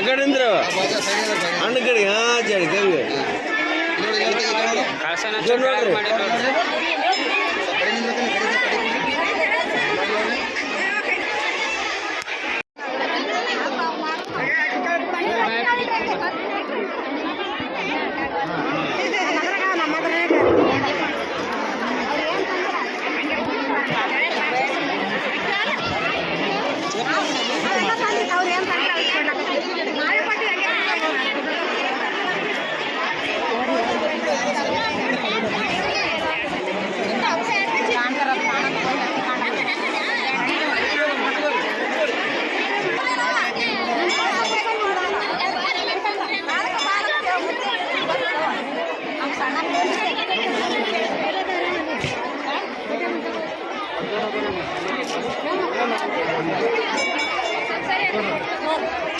అక్కడేంద్ర అన్నకడి చాడు కంగు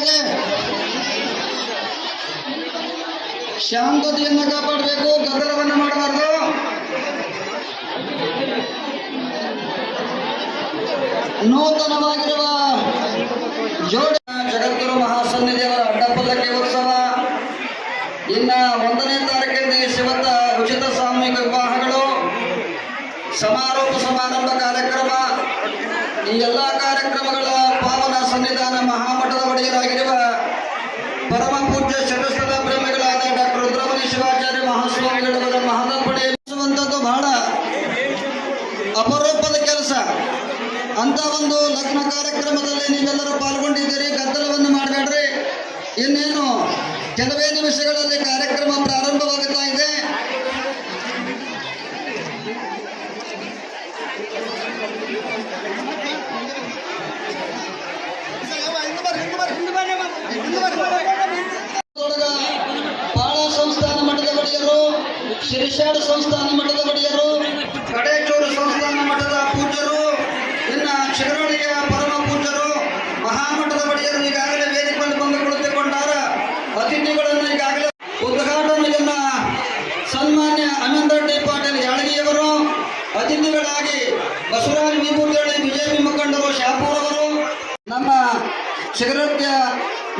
ಇದೆ ಶಾಂತತೆಯನ್ನು ಕಾಪಾಡಬೇಕು, ಗದ್ದಲವನ್ನು ಮಾಡಬಾರ್ದು. ನೂತನವಾಗಿರುವ ಜೋಡಿ ಜಗದ್ಗುರು ಮಹಾಸನ್ನಿಧಿಯವರ ಅಡ್ಡಪಲ್ಲಕ್ಕಿ ಉತ್ಸವ. ಇನ್ನ ಒಂದನೇ ತಾರೀಕಿಂದ ಶಿವತ್ತ ಉಚಿತ ಸಾಮೂಹಿಕ ವಿವಾಹಗಳು. ಸಮಾರೋಪ ಸಮಾರಂಭ ಕಾರ್ಯಕ್ರಮ. ಈ ಎಲ್ಲ ಕಾರ್ಯಕ್ರಮಗಳ ಪಾವನ ಸನ್ನಿಧಾನ ಮಹಾಮಠದ ಒಡೆಯರಾಗಿರುವ ಪರಮ ಪೂಜ್ಯ ಶತಸ್ಥಲ ಪ್ರೇಮಿಗಳಾದ ಡಾಕ್ಟರ್ ರುದ್ರಮಣಿ ಶಿವಾಚಾರ್ಯ ಮಹಾಸ್ವಾಮಿಗಳವರ ಮಹದ ಪಡೆಯುವಂಥದ್ದು ಬಹಳ ಅಪರೂಪದ ಕೆಲಸ. ಅಂತ ಒಂದು ಲಗ್ನ ಕಾರ್ಯಕ್ರಮದಲ್ಲಿ ನೀವೆಲ್ಲರೂ ಪಾಲ್ಗೊಂಡಿದ್ದೀರಿ, ಗದ್ದಲವನ್ನು ಮಾಡಬೇಡ್ರಿ. ಇನ್ನೇನು ಕೆಲವೇ ನಿಮಿಷಗಳಲ್ಲಿ ಕಾರ್ಯಕ್ರಮ ಪ್ರಾರಂಭವಾಗುತ್ತಾ ಇದೆ ಒಳಗ ಪಾಳ ಸಂಸ್ಥಾನ ಮಠದ ಒಡೆಯರು ಶಿರಿಷಾಡ ಸಂಸ್ಥಾನ ಮಠದ ಒಡೆಯರು, ಕಡೇಚೂರು ಸಂಸ್ಥಾನ ಮಠದ ಪೂಜ್ಯರು, ಇನ್ನ ಶಿರಳಿಯ ಪರಮ ಪೂಜ್ಯರು, ಮಹಾಮಠದ ಒಡೆಯರು ಈಗಾಗಲೇ ವೇದಿಕೆಯಲ್ಲಿ ಬಂದು ಕುಳಿತುಕೊಂಡಾರ ಅತಿಥಿಗಳನ್ನು ಈಗಾಗಲೇ ಉದ್ಘಾಟನೆಯನ್ನ ಸನ್ಮಾನ್ಯ ಅನಂದ ಡಿ ಪಾಟೀಲ್ ಯಾಳಗಿಯವರು, ಅತಿಥಿಗಳಾಗಿ ಬಸವರಾಜ್ ವಿಭೂತಿಹಳ್ಳಿ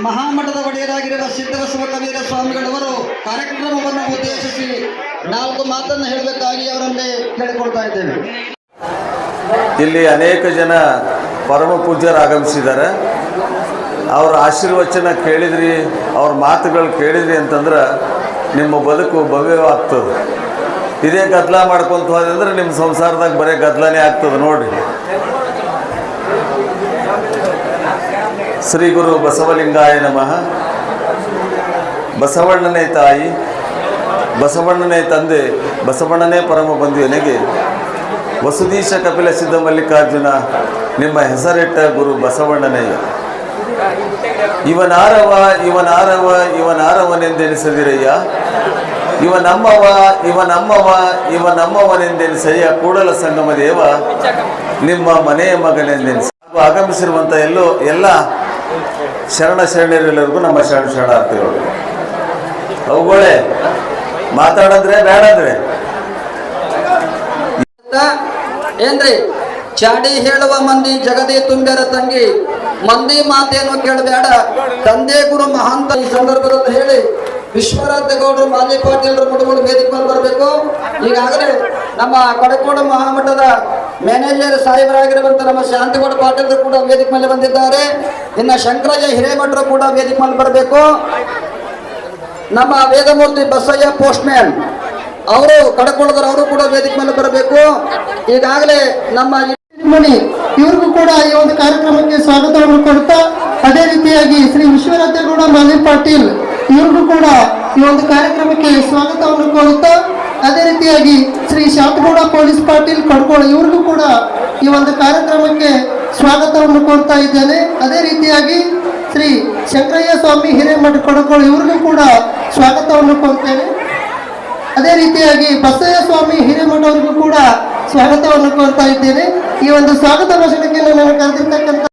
ಮಹಾಮಠದ ಒಡೆಯರಾಗಿರುವ ಸಿದ್ಧಬಸವ ಕವೀರ ಸ್ವಾಮಿಗಳವರು ಕಾರ್ಯಕ್ರಮವನ್ನು ಉದ್ದೇಶಿಸಿ ನಾಲ್ಕು ಮಾತನ್ನು ಹೇಳಬೇಕಾಗಿ ಅವರನ್ನೇ ಕೇಳಿಕೊಳ್ತಾ ಇದ್ದೇವೆ ಇಲ್ಲಿ ಅನೇಕ ಜನ ಪರಮ ಪೂಜ್ಯರು ಆಗಮಿಸಿದ್ದಾರೆ ಅವರ ಆಶೀರ್ವಚನ ಕೇಳಿದ್ರಿ, ಅವ್ರ ಮಾತುಗಳು ಕೇಳಿದ್ರಿ ಅಂತಂದ್ರೆ ನಿಮ್ಮ ಬದುಕು ಭವ್ಯವಾಗ್ತದೆ. ಇದೇ ಗದ್ದಲ ಮಾಡ್ಕೊಂತ ಹೋದ್ರೆ ನಿಮ್ಮ ಸಂಸಾರದಾಗ ಬರೀ ಗದ್ದಲನೇ ಆಗ್ತದೆ ನೋಡ್ರಿ. ಶ್ರೀ ಗುರು ಬಸವಲಿಂಗಾಯ ನಮಃ. ಬಸವಣ್ಣನೇ ತಾಯಿ, ಬಸವಣ್ಣನೇ ತಂದೆ, ಬಸವಣ್ಣನೇ ಪರಮ ಬಂಧುವನಿಗೆ ವಸುದೀಶ ಕಪಿಲ ಸಿದ್ಧ ಮಲ್ಲಿಕಾರ್ಜುನ, ನಿಮ್ಮ ಹೆಸರಿಟ್ಟ ಗುರು ಬಸವಣ್ಣನೇ ಇವನಾರವ ಇವನಾರವ, ಇವನಾರವನೆಂದೆನಿಸದಿರಯ್ಯ. ಇವ ನಮ್ಮವ ಇವ ನಮ್ಮವ ಇವ ನಮ್ಮವನೆಂದೆನಿಸಯ್ಯ ಕೂಡಲ ಸಂಗಮ ದೇವ ನಿಮ್ಮ ಮನೆಯ ಮಗನೆಂದೆನಿಸ ಆಗಮಿಸಿರುವಂಥ ಎಲ್ಲೋ ಎಲ್ಲ ಶರಣ ಶರಣರೆಲ್ಲರಿಗೂ ನಮ್ಮ ಶರಣ ಶರಣಾರ್ಥಿಗಳು. ಅವುಗಳೇ, ಮಾತಾಡಂದ್ರೆ ಬೇಡಂದ್ರೆ. ಏನ್ರಿ? ಚಾಡಿ ಹೇಳುವ ಮಂದಿ ಜಗದಿ ತುಂಬ್ಯಾರ ತಂಗಿ. ಮಂದಿ ಮಾತೇನು ಕೇಳಬೇಡ ತಂದೆ ಗುರು ಮಹಾಂತ ಈ ಸಂದರ್ಭದಲ್ಲಿ ಹೇಳಿ ವಿಶ್ವರಾಧ್ಯ ಗೌಡರು ಮಾಜಿ ಪಾಟೀಲ್ರು, ಮುಡುಗುಡು ವೇದಿಕೆ ಬರಬೇಕು. ಈಗಾಗಲೇ ನಮ್ಮ ಕಡಕೋಡ ಮಹಾಮಠದ ಮ್ಯಾನೇಜರ್ ಸಾಹೇಬರಾಗಿರುವಂತ ನಮ್ಮ ಶಾಂತಿಗೌಡ ಪಾಟೀಲ್ ಕೂಡ ವೇದಿಕೆ ಮೇಲೆ ಬಂದಿದ್ದಾರೆ. ಇನ್ನ ಶಂಕರಯ್ಯ ಹಿರೇಮಠರು ಕೂಡ ವೇದಿಕೆ ಮೇಲೆ ಬರಬೇಕು. ನಮ್ಮ ವೇದಮೂರ್ತಿ ಬಸಯ್ಯ ಪೋಸ್ಟ್ ಮ್ಯಾನ್ ಅವರು ಕಡಕೊಳ್ಳದ್ರು ಅವರು ಕೂಡ ವೇದಿಕೆ ಮೇಲೆ ಬರಬೇಕು. ಈಗಾಗಲೇ ನಮ್ಮ ಮಣಿ ಇವ್ರಿಗೂ ಕೂಡ ಈ ಒಂದು ಕಾರ್ಯಕ್ರಮಕ್ಕೆ ಸ್ವಾಗತವನ್ನು ಕೊಡ್ತಾ ಅದೇ ರೀತಿಯಾಗಿ ಶ್ರೀ ವಿಶ್ವನಾಥೇಗೌಡ ಮಾಲಿ ಪಾಟೀಲ್, ಇವ್ರಿಗೂ ಕೂಡ ಈ ಒಂದು ಕಾರ್ಯಕ್ರಮಕ್ಕೆ ಸ್ವಾಗತವನ್ನು ಕೊಡುತ್ತಾ ಅದೇ ರೀತಿಯಾಗಿ ಶ್ರೀ ಶಾಂತಗೌಡ ಪೊಲೀಸ್ ಪಾಟೀಲ್ ಕಡ್ಕೋಳ ಇವ್ರಿಗೂ ಕೂಡ ಈ ಒಂದು ಕಾರ್ಯಕ್ರಮಕ್ಕೆ ಸ್ವಾಗತವನ್ನು ಕೋರ್ತಾ ಇದ್ದೇನೆ. ಅದೇ ರೀತಿಯಾಗಿ ಶ್ರೀ ಶಂಕರಯ್ಯ ಸ್ವಾಮಿ ಹಿರೇಮಠ ಕಡ್ಕೋಳ ಇವ್ರಿಗೂ ಕೂಡ ಸ್ವಾಗತವನ್ನು ಕೋರ್ತೇನೆ. ಅದೇ ರೀತಿಯಾಗಿ ಬಸಯ್ಯ ಸ್ವಾಮಿ ಹಿರೇಮಠ ಅವ್ರಿಗೂ ಕೂಡ ಸ್ವಾಗತವನ್ನು ಕೋರ್ತಾ ಇದ್ದೇನೆ. ಈ ಒಂದು ಸ್ವಾಗತ ಭಾಷಣಕ್ಕೆ ನಾನು ಕರೆದಿರ್ತಕ್ಕಂಥ